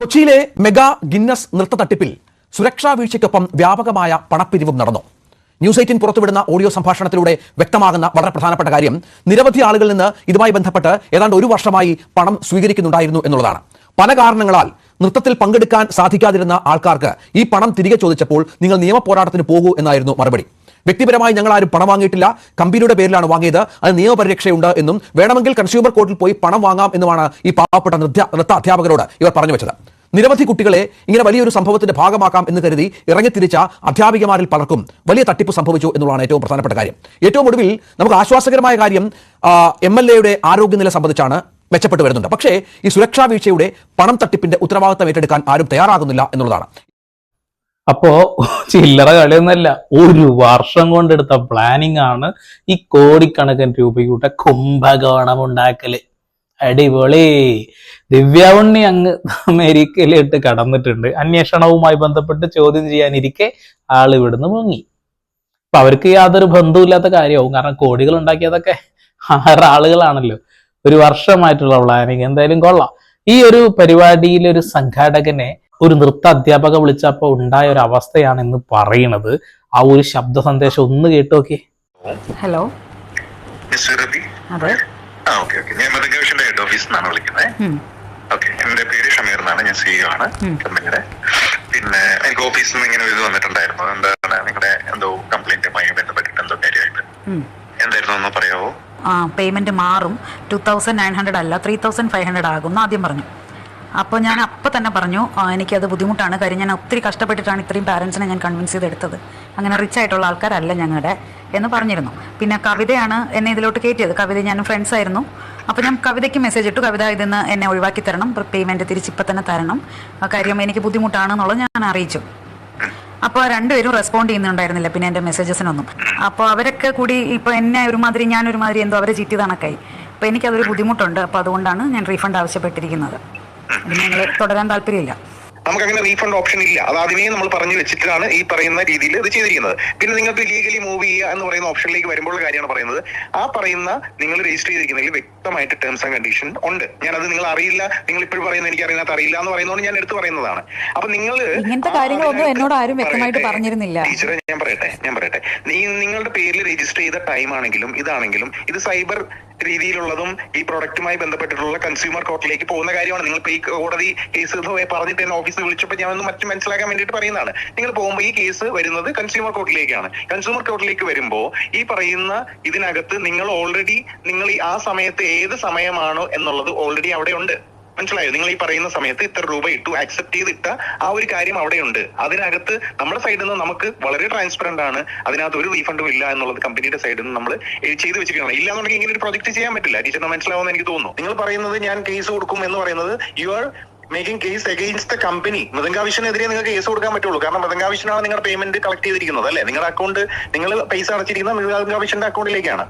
കൊച്ചിയിലെ mega Guinness നൃത്ത തട്ടിപ്പിൽ സുരക്ഷാ വീഴ്ചയ്ക്കൊപ്പം വ്യാപകമായ പണപ്പിരിവും നടന്നു. ന്യൂസ് എയ്റ്റീൻ പുറത്തുവിടുന്ന ഓഡിയോ സംഭാഷണത്തിലൂടെ വ്യക്തമാകുന്ന വളരെ പ്രധാനപ്പെട്ട കാര്യം നിരവധി ആളുകളിൽ നിന്ന് ഇതുമായി ബന്ധപ്പെട്ട് ഏതാണ്ട് ഒരു വർഷമായി പണം സ്വീകരിക്കുന്നുണ്ടായിരുന്നു എന്നുള്ളതാണ്. പല കാരണങ്ങളാൽ നൃത്തത്തിൽ പങ്കെടുക്കാൻ സാധിക്കാതിരുന്ന ആൾക്കാർക്ക് ഈ പണം തിരികെ ചോദിച്ചപ്പോൾ നിങ്ങൾ നിയമ പോരാട്ടത്തിന് പോകൂ എന്നായിരുന്നു മറുപടി. വ്യക്തിപരമായി ഞങ്ങൾ ആരും പണം വാങ്ങിയിട്ടില്ല. കമ്പനിയുടെ പേരിലാണ് വാങ്ങിയത്. അത് നിയമപരിരക്ഷയുണ്ട് എന്നും വേണമെങ്കിൽ കൺസ്യൂമർ കോർട്ടിൽ പോയി പണം വാങ്ങാം എന്നുമാണ് ഈ പാവപ്പെട്ട നൃത്യ നൃത്ത അധ്യാപകരോട് ഇവർ പറഞ്ഞു വെച്ചത് നിരവധി കുട്ടികളെ ഇങ്ങനെ വലിയൊരു സംഭവത്തിന്റെ ഭാഗമാക്കാം എന്ന് കരുതി ഇറങ്ങിത്തിരിച്ച അധ്യാപികമാരിൽ പലർക്കും വലിയ തട്ടിപ്പ് സംഭവിച്ചു എന്നുള്ളതാണ് ഏറ്റവും പ്രധാനപ്പെട്ട കാര്യം. ഏറ്റവും ഒടുവിൽ നമുക്ക് ആശ്വാസകരമായ കാര്യം എം എൽ എയുടെ ആരോഗ്യനില സംബന്ധിച്ചാണ് മെച്ചപ്പെട്ടു വരുന്നുണ്ട്. പക്ഷേ ഈ സുരക്ഷാ വീഴ്ചയുടെ പണം തട്ടിപ്പിന്റെ ഉത്തരവാദിത്തം ഏറ്റെടുക്കാൻ ആരും തയ്യാറാകുന്നില്ല എന്നുള്ളതാണ്. അപ്പോ ചില്ലറ കളിയൊന്നല്ല ഒരു വർഷം കൊണ്ടെടുത്ത പ്ലാനിങ് ആണ് ഈ കോടിക്കണക്കിന് രൂപയുടെ കുംഭകോണം ഉണ്ടാക്കൽ. അടിപൊളി. ദിവ്യാവണ്ണി അങ്ങ് അമേരിക്കയിലിട്ട് കടന്നിട്ടുണ്ട്. അന്വേഷണവുമായി ബന്ധപ്പെട്ട് ചോദ്യം ചെയ്യാനിരിക്കെ ആൾ ഇവിടുന്ന് മുങ്ങി. അപ്പൊ അവർക്ക് യാതൊരു ബന്ധവുമില്ലാത്ത കാര്യമാവും കാരണം കോടികൾ ഉണ്ടാക്കിയതൊക്കെ ആറ് ആളുകളാണല്ലോ. ഒരു വർഷമായിട്ടുള്ള പ്ലാനിങ് എന്തായാലും കൊള്ളാം. ഈ ഒരു പരിപാടിയിൽ ഒരു സംഘാടകനെ ഒരു നൃത്ത അധ്യാപക വിളിച്ചപ്പോ ഉണ്ടായ ഒരു അവസ്ഥയാണ് ഇന്ന് പറയുന്നത്. ആ ഒരു ശബ്ദ സന്ദേശം ഒന്ന് കേട്ടു നോക്കി. ഹലോ അതെ. ഞാൻ ഹെഡ് ഓഫീസിൽ നിന്നാണ് വിളിക്കുന്നത്. ഓക്കെ എന്റെ പേര് ഷമീർ എന്നാണ്. ഞാൻ സിഇഒ ആണ്. ഉം. കമ്പനിയുടെ. പിന്നെ എനിക്ക് ഓഫീസിൽ നിന്ന് ഇങ്ങനെ ഇത് വന്നിട്ടുണ്ടായിരുന്നു. എന്താണ് നിങ്ങളുടെ എന്തോ കംപ്ലൈന്റുമായി ബന്ധപ്പെട്ടിട്ട് എന്തോ കാര്യമായിട്ട്. എന്തായിരുന്നു ഒന്ന് പറയാവോ? ആ പേയ്മെന്റ് മാറും. ടു തൗസൻഡ് നയൻ ഹൺഡ്രഡ് അല്ല ത്രീ തൗസൻഡ് ഫൈവ് ഹൺഡ്രഡ് ആകും ആദ്യം പറഞ്ഞു. അപ്പോൾ ഞാൻ അപ്പം തന്നെ പറഞ്ഞു എനിക്കത് ബുദ്ധിമുട്ടാണ്. കാര്യം ഞാൻ ഒത്തിരി കഷ്ടപ്പെട്ടിട്ടാണ് ഇത്രയും പാരൻസിനെ ഞാൻ കൺവിൻസ് ചെയ്തെടുത്തത്. അങ്ങനെ റിച്ച് ആയിട്ടുള്ള ആൾക്കാരല്ല ഞങ്ങളുടെ എന്ന് പറഞ്ഞിരുന്നു. പിന്നെ കവിതയാണ് എന്നെ ഇതിലോട്ട് കയറ്റിയത്. കവിത ഞാൻ ഫ്രണ്ട്സ് ആയിരുന്നു. അപ്പോൾ ഞാൻ കവിതയ്ക്ക് മെസ്സേജ് ഇട്ടു. കവിത ഇതിന്ന് എന്നെ ഒഴിവാക്കി തരണം. പേയ്മെന്റ് തിരിച്ചിപ്പം തന്നെ തരണം. ആ കാര്യം എനിക്ക് ബുദ്ധിമുട്ടാണെന്നുള്ളത് ഞാൻ അറിയിച്ചു. അപ്പോൾ രണ്ടുപേരും റെസ്പോണ്ട് ചെയ്യുന്നുണ്ടായിരുന്നില്ല. പിന്നെ എന്റെ മെസ്സേജസിനൊന്നും അപ്പോൾ അവരൊക്കെ കൂടി ഇപ്പോൾ എന്നെ ഒരുമാതിരി ഞാൻ ഒരുമാതിരി എന്തോ അവരെ ചീറ്റി കണക്കായി അപ്പോൾ എനിക്കതൊരു ബുദ്ധിമുട്ടുണ്ട്. അപ്പോൾ അതുകൊണ്ടാണ് ഞാൻ റീഫണ്ട് ആവശ്യപ്പെട്ടിരിക്കുന്നത്. അതിന് നിങ്ങൾ തുടരാൻ താല്പര്യമില്ല. നമുക്ക് അങ്ങനെ റീഫണ്ട് ഓപ്ഷൻ ഇല്ല. അത് ആദ്യമേ നമ്മൾ പറഞ്ഞു വെച്ചിട്ടാണ് ഈ പറയുന്ന രീതിയിൽ ഇത് ചെയ്തിരിക്കുന്നത്. പിന്നെ നിങ്ങൾക്ക് ലീഗലി മൂവ് ചെയ്യുക എന്ന് പറയുന്ന ഓപ്ഷനിലേക്ക് വരുമ്പോൾ കാര്യമാണ് പറയുന്നത്. ആ പറയുന്ന നിങ്ങൾ രജിസ്റ്റർ ചെയ്തിരിക്കുന്നതിൽ വ്യക്തമായിട്ട് ടേംസ് ആൻഡ് കണ്ടീഷൻ ഉണ്ട്. ഞാനത് നിങ്ങൾ അറിയില്ല. നിങ്ങൾ ഇപ്പോഴും പറയുന്നത് എനിക്ക് അറിയാത്ത അറിയില്ല എന്ന് പറയുന്നതുകൊണ്ട് ഞാൻ എടുത്തു പറയുന്നതാണ്. അപ്പൊ നിങ്ങൾ ഇങ്ങനത്തെ കാര്യങ്ങളൊന്നും എന്നോട് ആരും വ്യക്തമായിട്ട് പറഞ്ഞിരുന്നില്ല. ടീച്ചറെ ഞാൻ പറയട്ടെ. ഞാൻ പറയട്ടെ. നിങ്ങളുടെ പേരിൽ രജിസ്റ്റർ ചെയ്ത ടൈം ആണെങ്കിലും ഇതാണെങ്കിലും ഇത് സൈബർ രീതിയിലുള്ളതും ഈ പ്രൊഡക്റ്റുമായി ബന്ധപ്പെട്ടിട്ടുള്ള കൺസ്യൂമർ കോർട്ടിലേക്ക് പോകുന്ന കാര്യമാണ്. നിങ്ങൾ ഇപ്പൊ ഈ കോടതി കേസ് പറഞ്ഞിട്ട് എന്നെ ഓഫീസിൽ വിളിച്ചപ്പോൾ ഞാൻ ഒന്ന് മറ്റു മനസ്സിലാക്കാൻ വേണ്ടിയിട്ട് പറയുന്നതാണ്. നിങ്ങൾ പോകുമ്പോൾ ഈ കേസ് വരുന്നത് കൺസ്യൂമർ കോർട്ടിലേക്കാണ് കൺസ്യൂമർ കോർട്ടിലേക്ക് വരുമ്പോൾ ഈ പറയുന്ന ഇതിനകത്ത് നിങ്ങൾ ഓൾറെഡി നിങ്ങൾ ആ സമയത്ത് ഏത് സമയമാണോ എന്നുള്ളത് ഓൾറെഡി അവിടെ ഉണ്ട്. മനസ്സിലായോ? നിങ്ങൾ ഈ പറയുന്ന സമയത്ത് ഇത്ര രൂപ ഇട്ടു അക്സെപ്റ്റ് ചെയ്തിട്ട ആ ഒരു കാര്യം അവിടെയുണ്ട്. അതിനകത്ത് നമ്മുടെ സൈഡിൽ നിന്ന് നമുക്ക് വളരെ ട്രാൻസ്പെറന്റ് ആണ്. അതിനകത്ത് ഒരു റീഫണ്ടും ഇല്ല എന്നുള്ളത് കമ്പനിയുടെ സൈഡിൽ നിന്ന് നമ്മൾ ചെയ്തു വെച്ചിരിക്കണം ഇല്ല എന്നുണ്ടെങ്കിൽ ഇങ്ങനെ ഒരു പ്രോജക്ട് ചെയ്യാൻ പറ്റില്ല. ടീച്ചറിന് മനസ്സിലാവുമെന്ന് എനിക്ക് തോന്നുന്നു. നിങ്ങൾ പറയുന്നത് ഞാൻ കേസ് കൊടുക്കും എന്ന് പറയുന്നത് you are making case against the company മൃദംഗാവിഷനെതിരെ നിങ്ങൾക്ക് കേസ് കൊടുക്കാൻ പറ്റുള്ളൂ. കാരണം മൃദംഗാവിഷനാണ് നിങ്ങളുടെ പേയ്മെന്റ് കളക്ട് ചെയ്തിരിക്കുന്നത് അല്ലെ? നിങ്ങളുടെ അക്കൗണ്ട് നിങ്ങൾ പൈസ അടച്ചിരിക്കുന്ന മൃദംഗാവിഷന്റെ അക്കൗണ്ടിലേക്കാണ്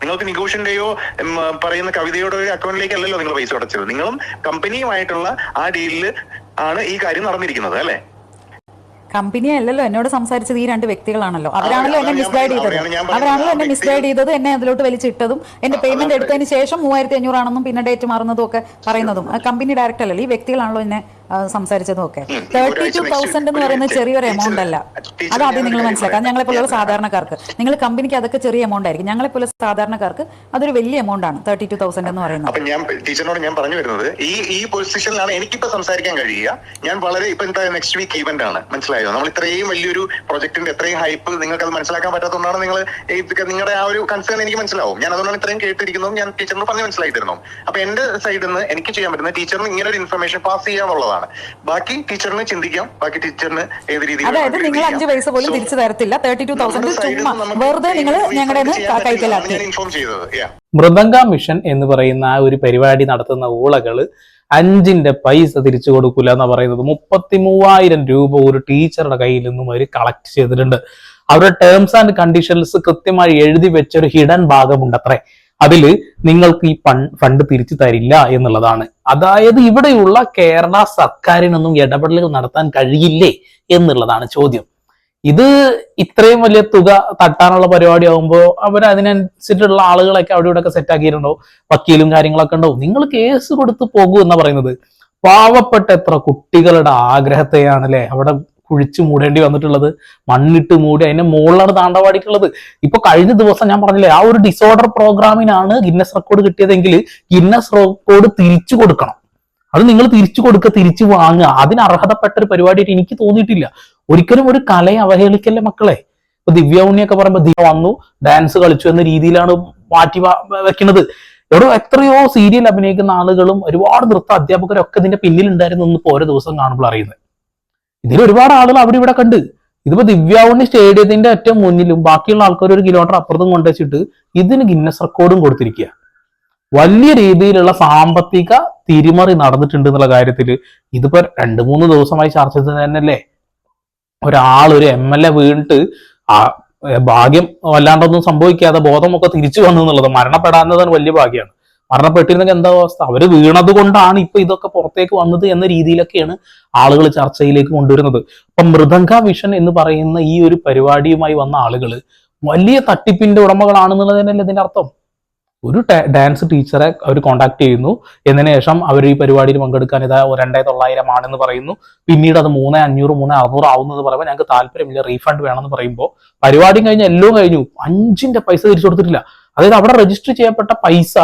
നിങ്ങൾക്ക് നിഗോഷ്യന്റെയോ ഉം, പറയുന്ന കവിതയുടെ അക്കൗണ്ടിലേക്കല്ലല്ലോ നിങ്ങൾ പൈസ അടച്ചത്. നിങ്ങളും കമ്പനിയുമായിട്ടുള്ള ആ ഡീലിൽ ആണ് ഈ കാര്യം നടന്നിരിക്കുന്നത് അല്ലെ? കമ്പനി അല്ലല്ലോ എന്നോട് സംസാരിച്ചത് ഈ രണ്ട് വ്യക്തികളാണല്ലോ. അവരാണല്ലോ എന്നെ മിസ്ഗൈഡ് ചെയ്തത്. അവരാണല്ലോ എന്നെ മിസ്ഗൈഡ് ചെയ്തത് എന്നെ അതിലോട്ട് വലിച്ചിട്ടതും എന്റെ പേയ്മെന്റ് എടുത്തതിന് ശേഷം മൂവായിരത്തി അഞ്ഞൂറാണെന്നും പിന്നെ ഡേറ്റ് മാറുന്നതും ഒക്കെ പറയുന്നതും. കമ്പനി ഡയറക്റ്റ് അല്ലല്ലോ ഈ വ്യക്തികളാണല്ലോ എന്നെ സംസാരിച്ചതും ഒക്കെ. തേർട്ടി ടു തൗസൻഡ് എന്ന് പറയുന്നത് പറയുന്ന ചെറിയൊരു എമൗണ്ട് അല്ല. അത് ആദ്യം നിങ്ങൾ മനസ്സിലാക്കാം ഞങ്ങളെപ്പോലുള്ള ഞങ്ങളെ പോലുള്ള സാധാരണക്കാർക്ക്. നിങ്ങൾ കമ്പനിക്ക് അതൊക്കെ ചെറിയ എമൗണ്ട് ആയിരിക്കും. ഞങ്ങളെ പോലെ സാധാരണക്കാർക്ക് അതൊരു വലിയ എമൗണ്ട് ആണ് തേർട്ടി ടു തൗസൻഡ് എന്ന് പറയുന്നത്. അപ്പൊ ഞാൻ ടീച്ചറിനോട് ഞാൻ പറഞ്ഞു വരുന്നത് ഈ ഈ പൊസിഷനിലാണ് എനിക്കിപ്പോ സംസാരിക്കാൻ കഴിയുക. ഞാൻ വളരെ ഇപ്പൊ എന്താ നെക്സ്റ്റ് വീക്ക് ഈവന്റ് ആണ്. മനസ്സിലായോ? നമ്മൾ ഇത്രയും വലിയൊരു പ്രൊജക്ടിന്റെ എത്രയും ഹൈപ്പ് നിങ്ങൾക്ക് അത് മനസ്സിലാക്കാൻ പറ്റാത്തതുകൊണ്ടാണ് നിങ്ങൾ നിങ്ങളുടെ ആ ഒരു കൺസേൺ എനിക്ക് മനസ്സിലാവും. ഞാൻ അതുകൊണ്ടാണ് ഇത്രയും കേട്ടിരിക്കുന്നതും ഞാൻ ടീച്ചറിന് പറഞ്ഞ് മനസ്സിലായിട്ടിരുന്നു അപ്പൊ എന്റെ സൈഡിൽ നിന്ന് എനിക്ക് ചെയ്യാൻ പറ്റുന്ന ടീച്ചറിന് ഇങ്ങനെ ഒരു ഇൻഫർമേഷൻ പാസ് ചെയ്യാന്നുള്ളതാണ്. ബാക്കി ടീച്ചറിന് ചിന്തിക്കാം. ബാക്കി ടീച്ചറിന് ഏത് രീതിയിൽ അതായത് നിങ്ങൾ അഞ്ച് പൈസ പോലും തിരിച്ചു തരത്തില്ല. തേർട്ടി ടു തൗസൻഡ് ചുമ്മാ വെറുതെ നിങ്ങൾ ഞങ്ങളുടെ കൈക്കലാക്കി ഇൻഫോം ചെയ്തത്. മൃദംഗ മിഷൻ എന്ന് പറയുന്ന ആ ഒരു പരിപാടി നടത്തുന്ന ഊളകൾ അഞ്ചിന്റെ പൈസ തിരിച്ചു കൊടുക്കില്ല എന്ന് പറയുന്നത്. മുപ്പത്തി മൂവായിരം രൂപ ഒരു ടീച്ചറുടെ കയ്യിൽ നിന്നും അവർ കളക്ട് ചെയ്തിട്ടുണ്ട്. അവരുടെ ടേംസ് ആൻഡ് കണ്ടീഷൻസ് കൃത്യമായി എഴുതി വെച്ച ഒരു ഹിഡൻ ഭാഗമുണ്ട് അതിൽ നിങ്ങൾക്ക് ഈ ഫണ്ട് തിരിച്ചു തരില്ല എന്നുള്ളതാണ്. അതായത് ഇവിടെയുള്ള കേരള സർക്കാരിനൊന്നും ഇടപെടലുകൾ നടത്താൻ കഴിയില്ലേ എന്നുള്ളതാണ് ചോദ്യം. ഇത് ഇത്രയും വലിയ തുക തട്ടാനുള്ള പരിപാടി ആകുമ്പോൾ അവർ അതിനനുസരിച്ചുള്ള ആളുകളൊക്കെ അവിടെ ഇവിടെ ഒക്കെ സെറ്റ് ആക്കിയിട്ടുണ്ടോ വക്കീലും കാര്യങ്ങളൊക്കെ ഉണ്ടോ നിങ്ങൾ കേസ് കൊടുത്ത് പോകൂ എന്ന് പറയുന്നത്. പാവപ്പെട്ട എത്ര കുട്ടികളുടെ ആഗ്രഹത്തെയാണ് അല്ലെ അവിടെ കുഴിച്ചു മൂടേണ്ടി വന്നിട്ടുള്ളത്. മണ്ണിട്ട് മൂടി അതിന്റെ മുകളിലാണ് താണ്ടവാടിയിട്ടുള്ളത് ഇപ്പൊ കഴിഞ്ഞ ദിവസം ഞാൻ പറഞ്ഞില്ലേ ആ ഒരു ഡിസോർഡർ പ്രോഗ്രാമിനാണ് ഗിന്നസ് റെക്കോർഡ് കിട്ടിയതെങ്കിൽ ഗിന്നസ് റെക്കോർഡ് തിരിച്ചു കൊടുക്കണം. അത് നിങ്ങൾ തിരിച്ചു കൊടുക്കുക തിരിച്ചു വാങ്ങുക. അതിന് അർഹതപ്പെട്ട ഒരു പരിപാടിയായിട്ട് എനിക്ക് തോന്നിയിട്ടില്ല. ഒരിക്കലും ഒരു കലയെ അവഹേളിക്കല്ലേ മക്കളെ? ഇപ്പൊ ദിവ്യ ഉണ്ണിയൊക്കെ പറയുമ്പോൾ ദിവ്യ വന്നു ഡാൻസ് കളിച്ചു എന്ന രീതിയിലാണ് മാറ്റി വെക്കുന്നത്. ഇവിടെ എത്രയോ സീരിയൽ അഭിനയിക്കുന്ന ആളുകളും ഒരുപാട് നൃത്ത അധ്യാപകരൊക്കെ ഇതിന്റെ പിന്നിലുണ്ടായിരുന്നു എന്ന് ഇപ്പൊ ഓരോ ദിവസം കാണുമ്പോൾ അറിയുന്നത്. ഇതിൽ ഒരുപാട് ആളുകൾ അവിടെ ഇവിടെ കണ്ട്. ഇതിപ്പോ ദിവ്യാവുണ്ണി സ്റ്റേഡിയത്തിന്റെ ഏറ്റവും മുന്നിലും ബാക്കിയുള്ള ആൾക്കാർ ഒരു കിലോമീറ്റർ അപ്പുറത്തും കൊണ്ടുവച്ചിട്ട് ഇതിന് ഗിന്നസ് റെക്കോർഡും കൊടുത്തിരിക്കുക വലിയ രീതിയിലുള്ള സാമ്പത്തിക തിരിമറി നടന്നിട്ടുണ്ട് എന്നുള്ള കാര്യത്തിൽ ഇതിപ്പോ രണ്ട് മൂന്ന് ദിവസമായി ചർച്ച ചെയ്ത് തന്നെയല്ലേ? ഒരാൾ ഒരു എം എൽ എ വീണിട്ട് ആ ഭാഗ്യം വല്ലാണ്ടൊന്നും സംഭവിക്കാതെ ബോധമൊക്കെ തിരിച്ചു വന്നു എന്നുള്ളത് മരണപ്പെടാവുന്നതാണ് വലിയ ഭാഗ്യമാണ് മരണപ്പെട്ടിരുന്നെങ്കിൽ എന്താ അവസ്ഥ? അവർ വീണത് കൊണ്ടാണ് ഇപ്പൊ ഇതൊക്കെ പുറത്തേക്ക് വന്നത് എന്ന രീതിയിലൊക്കെയാണ് ആളുകൾ ചർച്ചയിലേക്ക് കൊണ്ടുവരുന്നത്. അപ്പൊ മൃദംഗ വിഷൻ എന്ന് പറയുന്ന ഈ ഒരു പരിപാടിയുമായി വന്ന ആളുകൾ വലിയ തട്ടിപ്പിന്റെ ഉടമകളാണെന്നുള്ളത് തന്നെയല്ലേ ഇതിന്റെ അർത്ഥം? ഒരു ഡാൻസ് ടീച്ചറെ അവർ കോണ്ടാക്ട് ചെയ്യുന്നു. എന്നതിന് ശേഷം അവർ ഈ പരിപാടിയിൽ പങ്കെടുക്കാൻ ഇതാ രണ്ടേ തൊള്ളായിരം ആണെന്ന് പറയുന്നു. പിന്നീട് അത് മൂന്നേ അഞ്ഞൂറ് മൂന്നേ അറുന്നൂറ് ആവുന്നത് പറയുമ്പോൾ ഞങ്ങൾക്ക് താല്പര്യമില്ല. റീഫണ്ട് വേണമെന്ന് പറയുമ്പോൾ പരിപാടിയും കഴിഞ്ഞ് എല്ലാം കഴിഞ്ഞു. അഞ്ചിന്റെ പൈസ തിരിച്ചു കൊടുത്തിട്ടില്ല. അതായത് അവിടെ രജിസ്റ്റർ ചെയ്യപ്പെട്ട പൈസ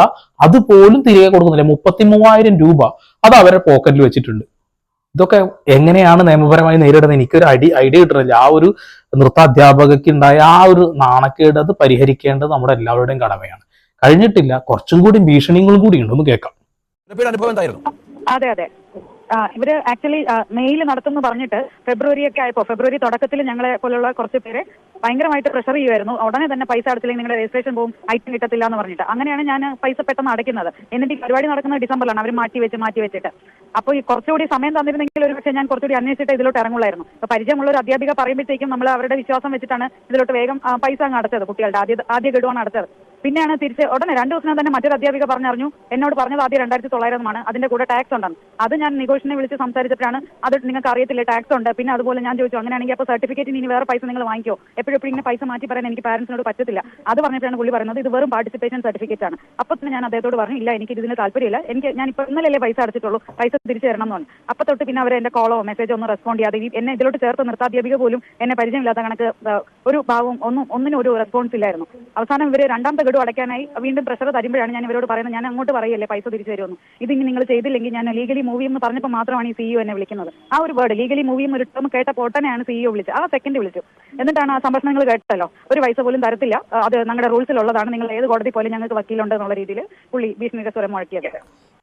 അതുപോലും തിരികെ കൊടുക്കുന്നില്ല. മുപ്പത്തി മൂവായിരം രൂപ അത് അവരുടെ പോക്കറ്റിൽ വെച്ചിട്ടുണ്ട്. ഇതൊക്കെ എങ്ങനെയാണ് നിയമപരമായി നേരിടുന്നത്? എനിക്കൊരു അടി ഐഡിയ കിട്ടുന്നില്ല. ആ ഒരു നൃത്താധ്യാപകയ്ക്ക് ഉണ്ടായ ആ ഒരു നാണക്കേട് അത് പരിഹരിക്കേണ്ടത് നമ്മുടെ എല്ലാവരുടെയും കടമയാണ്. കഴിഞ്ഞിട്ടില്ല. കുറച്ചും കൂടി ഭീഷണികളും കൂടി ഉണ്ടെന്ന് കേൾക്കാം. സുരഭിയുടെ അനുഭവം എന്തായിരുന്നു? അതെ അതെ. ഇവർ ആക്ച്വലി മെയിൽ നടത്തുന്നു പറഞ്ഞിട്ട് ഫെബ്രുവരി ഒക്കെ ആയപ്പോ ഫെബ്രുവരി തുടക്കത്തിൽ ഞങ്ങളെ പോലുള്ള കുറച്ച് പേരെ ഭയങ്കരമായിട്ട് പ്രഷർ ചെയ്യുമായിരുന്നു ഉടനെ തന്നെ പൈസ അടച്ചില്ലെങ്കിൽ നിങ്ങളുടെ രജിസ്ട്രേഷൻ പോകും ഐറ്റം കിട്ടത്തില്ല എന്ന് പറഞ്ഞിട്ട്. അങ്ങനെയാണ് ഞാൻ പൈസ പെട്ടെന്ന് അടയ്ക്കുന്നത്. എന്നിട്ട് ഈ പരിപാടി നടക്കുന്നത് ഡിസംബറിലാണ് അവർ മാറ്റി വെച്ച് മാറ്റി വെച്ചിട്ട്. അപ്പോൾ ഈ കുറച്ചുകൂടി സമയം തന്നിരുന്നെങ്കിൽ ഒരു പക്ഷേ ഞാൻ കുറച്ചുകൂടി അന്വേഷിച്ചിട്ട് ഇതിലോട്ട് ഇറങ്ങുള്ളായിരുന്നു. അപ്പോൾ പരിചയമുള്ള ഒരു അധ്യാപിക പറയുമ്പോഴത്തേക്കും നമ്മൾ അവരുടെ വിശ്വാസം വെച്ചിട്ടാണ് ഇതിലോട്ട് വേഗം പൈസ അങ്ങ് അടച്ചത് കുട്ടികളുടെ. ആദ്യ ആദ്യ ഗഡുവാണ് അടച്ചത്. പിന്നെയാണ് തിരിച്ച് ഉടനെ രണ്ടു ദിവസം തന്നെ മറ്റൊരു അധ്യാപിക പറഞ്ഞറിഞ്ഞു. എന്നോട് പറഞ്ഞത് ആദ്യം രണ്ടായിരത്തി തൊള്ളായിരമാണ് അതിന്റെ കൂടെ ടാക്സ് ഉണ്ടെന്ന്. അത് ഞാൻ നെഗോഷ്യനെ വിളിച്ച് സംസാരിച്ചിട്ടാണ്. അത് നിങ്ങൾക്ക് അറിയത്തില്ല ടാക്സ് ഉണ്ട്. പിന്നെ അതുപോലെ ഞാൻ ചോദിച്ചു അങ്ങനെയാണെങ്കിൽ അപ്പോൾ സർട്ടിഫിക്കറ്റിന് ഇനി വേറെ പൈസ നിങ്ങൾ വാങ്ങിക്കോ. എപ്പോഴും എപ്പോഴും ഇങ്ങനെ പൈസ മാറ്റി പറയാൻ എനിക്ക് പാരന്റ്സിനോട് പറ്റത്തില്ല. അത് പറഞ്ഞപ്പോഴാണ് പുള്ളി പറയുന്നത് ഇത് വെറും പാർട്ടിസിപ്പേഷൻ സർട്ടിഫിക്കറ്റ് ആണ്. അപ്പൊ തന്നെ ഞാൻ അദ്ദേഹത്തോട് പറഞ്ഞു ഇല്ല എനിക്ക് ഇതിന് താല്പര്യമില്ല. എനിക്ക് ഞാൻ ഇപ്പൊ ഇന്നലെ പൈസ അടച്ചിട്ടുള്ളൂ. പൈസ തിരിച്ചു തരണം എന്ന് പറഞ്ഞു. അപ്പൊ തൊട്ട് പിന്നെ അവർ എന്റെ കോളോ മെസ്സേജോ ഒന്നും റെസ്പോണ്ട് ചെയ്യാതെ എന്നെ ഇതിലോട്ട് ചേർത്ത് നിർത്താധ്യാപിക പോലും എന്നെ പരിചയമില്ലാത്ത കണക്ക് ഒരു ഭാവം ഒന്നും ഒന്നിനും ഒരു റെസ്പോൺസ് ഇല്ലായിരുന്നു. അവസാനം ഇവർ രണ്ടാമത്തെ ഗഡു അടയ്ക്കാനായി വീണ്ടും പ്രഷർ തരുമ്പോഴാണ് ഞാൻ ഇവരോട് പറയുന്നത് ഞാൻ അങ്ങോട്ട് പറയല്ലേ പൈസ തിരിച്ചു തരുമെന്ന്. ഇതിങ്ങനെ നിങ്ങൾ ചെയ്തില്ലെങ്കിൽ ഞാൻ ലീഗലി മൂവി എന്ന് പറഞ്ഞപ്പോൾ മാത്രമാണ് ഈ സിഇഒ എന്നെ വിളിക്കുന്നത്. ആ ഒരു വേർഡ് ലീഗലി മൂവി എന്ന് ഒരു ടേം കേട്ടപ്പോൾ ഉടനെയാണ് സിഇഒ വിളിച്ചത്. ആ സെക്കൻഡ് വിളിച്ചു. എന്നിട്ടാണ് ആ സംഭാഷണങ്ങൾ കേട്ടല്ലോ. ഒരു പൈസ പോലും തരത്തില്ല. അത് ഞങ്ങളുടെ റൂൾസിലുള്ളതാണ്. നിങ്ങൾ ഏത് കോടതി പോലും ഞങ്ങൾക്ക് വക്കീലുണ്ട് എന്നുള്ള രീതിയിൽ പുള്ളി ഭീഷണിയുടെ സ്വരം മുഴക്കിയത്.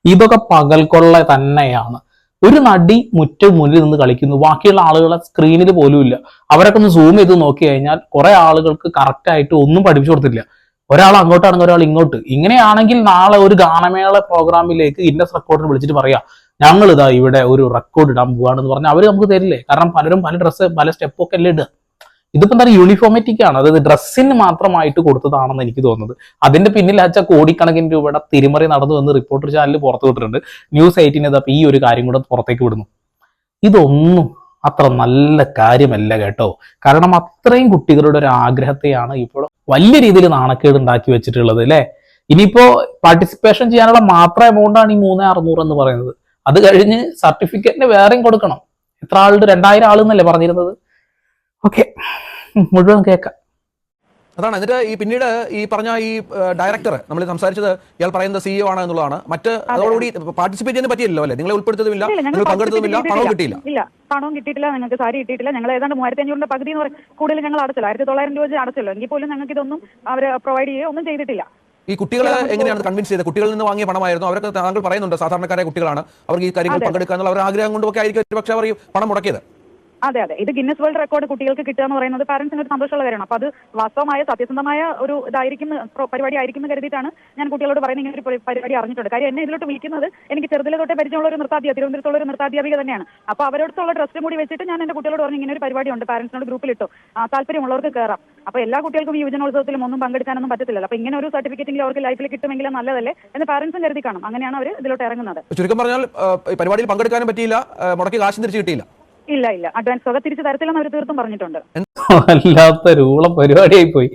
ഇതൊക്കെ പകൽക്കൊള്ള തന്നെയാണ്. ഒരു നടി മുറ്റ മുന്നിൽ നിന്ന് കളിക്കുന്നു. ബാക്കിയുള്ള ആളുകളെ സ്ക്രീനിൽ പോലും ഇല്ല. അവരൊക്കെ ഒന്ന് സൂം ചെയ്ത് നോക്കി കഴിഞ്ഞാൽ കുറെ ആളുകൾക്ക് കറക്റ്റ് ആയിട്ട് ഒന്നും പഠിപ്പിച്ചു കൊടുത്തില്ല ഒരാൾ അങ്ങോട്ടാണെങ്കിൽ ഒരാൾ ഇങ്ങോട്ട്. ഇങ്ങനെയാണെങ്കിൽ നാളെ ഒരു ഗാനമേള പ്രോഗ്രാമിലേക്ക് ഇന്നസ് റെക്കോർഡിന് വിളിച്ചിട്ട് പറയാം ഞങ്ങൾ ഇതാ ഇവിടെ ഒരു റെക്കോർഡ് ഇടാൻ പോവാണെന്ന് പറഞ്ഞാൽ അവർ നമുക്ക് തരില്ലേ? കാരണം പലരും പല ഡ്രസ്സ് പല സ്റ്റെപ്പൊക്കെ അല്ലേ ഇടുക. ഇതിപ്പോ എന്താ യൂണിഫോമാറ്റിക് ആണ്. അതായത് ഡ്രസ്സിന് മാത്രമായിട്ട് കൊടുത്തതാണെന്ന് എനിക്ക് തോന്നുന്നത്. അതിന്റെ പിന്നിൽ അച്ഛ കോടിക്കണക്കിന് രൂപയുടെ തിരിമറി നടന്നു എന്ന് റിപ്പോർട്ടർ ചാനലിൽ പുറത്തു വിട്ടിട്ടുണ്ട്. ന്യൂസ് എയ്റ്റീൻ അപ്പൊ ഈ ഒരു കാര്യം കൂടെ പുറത്തേക്ക് വിടുന്നു. ഇതൊന്നും അത്ര നല്ല കാര്യമല്ല കേട്ടോ. കാരണം അത്രയും കുട്ടികളുടെ ഒരു ആഗ്രഹത്തെയാണ് ഇപ്പോൾ വലിയ രീതിയിൽ നാണക്കേട് ഉണ്ടാക്കി വെച്ചിട്ടുള്ളത് അല്ലെ? ഇനിയിപ്പോ പാർട്ടിസിപ്പേഷൻ ചെയ്യാനുള്ള മാത്രം എമൗണ്ടാണ് ഈ മൂന്ന് അറുന്നൂറ് എന്ന് പറയുന്നത്. അത് കഴിഞ്ഞ് സർട്ടിഫിക്കറ്റിന് വേറെയും കൊടുക്കണം. എത്ര ആളുടെ രണ്ടായിരം ആളെന്നല്ലേ പറഞ്ഞിരുന്നത്? ഓക്കെ മുഴുവൻ കേൾക്കാം അതാണ്. എന്നിട്ട് ഈ പിന്നീട് ഈ പറഞ്ഞ ഈ ഡയറക്ടർ നമ്മൾ സംസാരിച്ചത് ഇയാൾ പറയുന്നത് സിഇഒ ആണ് എന്നുള്ളതാണ്. മറ്റ് അതോടുകൂടി പാർട്ടിസിപ്പേറ്റ് ചെയ്യാൻ പറ്റിയില്ലല്ലോ അല്ലേ? നിങ്ങളെ ഉൾപ്പെടുത്തതുമില്ല നിങ്ങൾ പങ്കെടുത്തതുമില്ല പണവും കിട്ടിയില്ല. ഇല്ല പണവും കിട്ടിയിട്ടില്ല നിങ്ങൾക്ക് സാരി കിട്ടിയിട്ടില്ല. ഞങ്ങൾ ഏതാണ്ട് മൂവായിരത്തി അഞ്ഞൂറിന്റെ പകുതി എന്ന് പറയും കൂടുതൽ ഞങ്ങൾ അടച്ചില്ല. ആയിരത്തി തൊള്ളായിരം രൂപ അടച്ചല്ലോ. എങ്കിൽ പോലും ഞങ്ങൾക്ക് ഇതൊന്നും അവർ പ്രൊവൈഡ് ചെയ്യുകയോ ഒന്നും ചെയ്തിട്ടില്ല. ഈ കുട്ടികളെ എങ്ങനെയാണ് കൺവിൻസ് ചെയ്തത്? കുട്ടികളിൽ നിന്ന് വാങ്ങിയ പണമായിരുന്നു. അവരൊക്കെ താങ്കൾ പറയുന്നുണ്ട് സാധാരണക്കാരായ കുട്ടികളാണ്. അവർക്ക് ഈ കാര്യങ്ങൾ പങ്കെടുക്കാൻ അവർ അവരുടെ ആഗ്രഹം കൊണ്ടൊക്കെ ആയിരിക്കും പക്ഷേ അവർ ഈ പണം മുടക്കിയത്. അതെ അതെ. ഇത് ഗിന്നസ് വേൾഡ് റെക്കോർഡ് കുട്ടികൾക്ക് കിട്ടുക എന്ന് പറയുന്നത് പാരന്റ്സിന് ഒരു സന്തോഷമുള്ള കാര്യമാണ്. അപ്പൊ അത് വാസ്തവമായ സത്യസന്ധമായ ഒരു ഇതായിരിക്കും പരിപാടി ആയിരിക്കും കരുതിയിട്ടാണ് ഞാൻ കുട്ടികളോട് പറയുന്നത്. ഇങ്ങനെ ഒരു പരി- പരിപാടി അറിഞ്ഞിട്ടുണ്ട്. കാര്യം എന്നെ ഇതിലോട്ട് വിളിക്കുന്നത് എനിക്ക് ചെറുതിലെ തൊട്ടേ പരിചയമുള്ള ഒരു നൃത്താധ്യാപിക തിരുവനന്തപുരത്തുള്ള ഒരു നൃത്താധ്യാപിക തന്നെയാണ്. അപ്പൊ അവരോടത്തുള്ള ട്രസ്റ്റ് കൂടി വെച്ചിട്ട് ഞാൻ എന്റെ കുട്ടികളോട് പറഞ്ഞു ഇങ്ങനെ ഒരു പരിപാടി ഉണ്ട്. പാരന്റ്സിനോട് ഗ്രൂപ്പിലിട്ടു താല്പര്യമുള്ളവർക്ക് കയറാം അപ്പൊ എല്ലാ കുട്ടികൾക്കും ഈ യുവജനോത്സവത്തിലും ഒന്നും പങ്കെടുക്കാനൊന്നും പറ്റത്തില്ല അപ്പൊ ഇങ്ങനെ ഒരു സർട്ടിഫിക്കറ്റെങ്കിലും അവർക്ക് ലൈഫിൽ കിട്ടുമെങ്കിൽ നല്ലതല്ലേ എന്ന് പാരന്റ്സും കരുതി കാണും അങ്ങനെയാണ് അവർ ഇതിലോട്ട് ഇറങ്ങുന്നത്. ചുരുക്കം പറഞ്ഞാൽ പരിപാടിയിൽ പങ്കെടുക്കാനും പറ്റിയില്ല. മുടക്കി കാശം തിരിച്ചു കിട്ടിയില്ല. ഇല്ല ഇല്ല. അഡ്വാൻസ് തുക തിരിച്ചു തരത്തില്ലെന്ന് അവർ തീർത്തും പറഞ്ഞിട്ടുണ്ട്. വല്ലാത്ത രൂള പരിപാടിയായി പോയി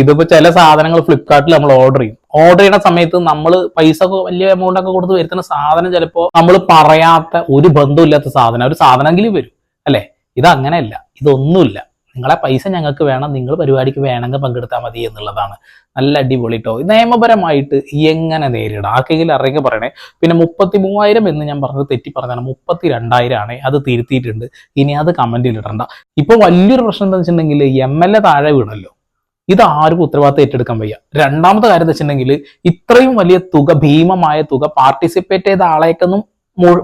ഇതിപ്പോ ചില സാധനങ്ങൾ ഫ്ലിപ്കാർട്ടിൽ നമ്മൾ ഓർഡർ ചെയ്യും. ഓർഡർ ചെയ്യുന്ന സമയത്ത് നമ്മൾ പൈസ വലിയ എമൗണ്ട് ഒക്കെ കൊടുത്ത് വരുത്തുന്ന സാധനം ചിലപ്പോ നമ്മൾ പറയാത്ത ഒരു ബന്ധമില്ലാത്ത സാധനം. ഒരു സാധനമെങ്കിലും വരും. അല്ലെ? ഇത് അങ്ങനെയല്ല ഇതൊന്നുമില്ല. നിങ്ങളെ പൈസ ഞങ്ങൾക്ക് വേണം നിങ്ങൾ പരിപാടിക്ക് വേണമെങ്കിൽ പങ്കെടുത്താൽ മതി എന്നുള്ളതാണ്. നല്ല അടിപൊളി കേട്ടോ നിയമപരമായിട്ട് എങ്ങനെ നേരിടാം? ആർക്കെങ്കിലും അറിയുക പറയണേ. പിന്നെ മുപ്പത്തി മൂവായിരം എന്ന് ഞാൻ പറഞ്ഞത് തെറ്റി പറഞ്ഞാണ് മുപ്പത്തി രണ്ടായിരം ആണ് അത് തിരുത്തിയിട്ടുണ്ട്. ഇനി അത് കമന്റിൽ ഇടണ്ട. ഇപ്പൊ വലിയൊരു പ്രശ്നം എന്താ വെച്ചിട്ടുണ്ടെങ്കിൽ എം എൽ എ താഴെ വീണല്ലോ. ഇത് ആർക്കും ഉത്തരവാദിത്തം ഏറ്റെടുക്കാൻ വയ്യ. രണ്ടാമത്തെ കാര്യം എന്താ വെച്ചിട്ടുണ്ടെങ്കിൽ ഇത്രയും വലിയ തുക ഭീമമായ തുക പാർട്ടിസിപ്പേറ്റ് ചെയ്ത ആളേക്കൊന്നും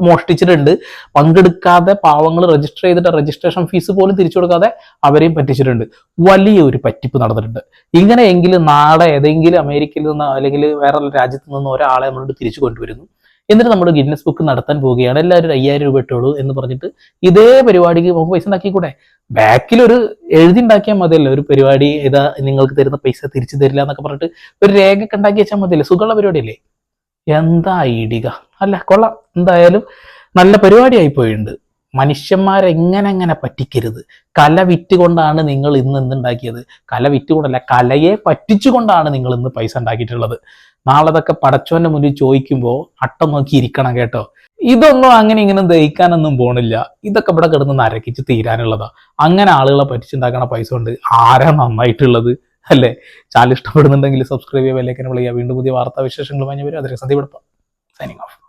മോഷ്ടിച്ചിട്ടുണ്ട്. പങ്കെടുക്കാതെ പാവങ്ങൾ രജിസ്റ്റർ ചെയ്തിട്ട് രജിസ്ട്രേഷൻ ഫീസ് പോലും തിരിച്ചു കൊടുക്കാതെ അവരെയും പറ്റിച്ചിട്ടുണ്ട്. വലിയൊരു പറ്റിപ്പ് നടന്നിട്ടുണ്ട്. ഇങ്ങനെയെങ്കിലും നാളെ ഏതെങ്കിലും അമേരിക്കയിൽ നിന്ന് അല്ലെങ്കിൽ വേറെ രാജ്യത്ത് നിന്ന് ഒരാളെ നമ്മളോട് തിരിച്ചു കൊണ്ടുവരുന്നു. എന്നിട്ട് നമ്മൾ ഗിന്നസ് ബുക്ക് നടത്താൻ പോവുകയാണ്. എല്ലാവരും ഒരു അയ്യായിരം രൂപ ഇട്ടോളൂ എന്ന് പറഞ്ഞിട്ട് ഇതേ പരിപാടിക്ക് നമുക്ക് പൈസ ഉണ്ടാക്കിക്കൂടെ? ബാക്കിൽ ഒരു എഴുതി ഉണ്ടാക്കിയാൽ മതിയല്ലോ. ഒരു പരിപാടി ഇതാ നിങ്ങൾക്ക് തരുന്ന പൈസ തിരിച്ചു തരില്ല എന്നൊക്കെ പറഞ്ഞിട്ട് ഒരു രേഖ ഉണ്ടാക്കി വെച്ചാൽ മതിയല്ലേ. സുഖമുള്ള പരിപാടിയല്ലേ? എന്താ ഇടിക അല്ല കൊള്ളാം. എന്തായാലും നല്ല പരിപാടിയായി പോയിട്ടുണ്ട്. മനുഷ്യന്മാരെ എങ്ങനെ എങ്ങനെ പറ്റിക്കരുത്? കല വിറ്റുകൊണ്ടാണ് നിങ്ങൾ ഇന്ന് എന്തുണ്ടാക്കിയത്? കല വിറ്റുകൊണ്ടല്ല കലയെ പറ്റിച്ചുകൊണ്ടാണ് നിങ്ങൾ ഇന്ന് പൈസ ഉണ്ടാക്കിയിട്ടുള്ളത്. നാളെ അതൊക്കെ പടച്ചോന്റെ മുന്നിൽ ചോദിക്കുമ്പോൾ അട്ടം നോക്കി ഇരിക്കണം കേട്ടോ. ഇതൊന്നും അങ്ങനെ ഇങ്ങനെ ദഹിക്കാനൊന്നും പോണില്ല. ഇതൊക്കെ ഇവിടെ കിടന്ന് നരക്കിച്ച് തീരാനുള്ളതാ. അങ്ങനെ ആളുകളെ പറ്റിച്ചുണ്ടാക്കണ പൈസ കൊണ്ട് ആരാ നന്നായിട്ടുള്ളത്? അല്ലേ? ചാനൽ ഇഷ്ടപ്പെടുന്നുണ്ടെങ്കിൽ സബ്സ്ക്രൈബ് ചെയ്യുക വിളിക്കുക വീണ്ടും പുതിയ വാർത്താ വിശേഷങ്ങളുമായി ഞാൻ വരും. അതിനെ സന്ദീപ് സൈനിങ് ഓഫ്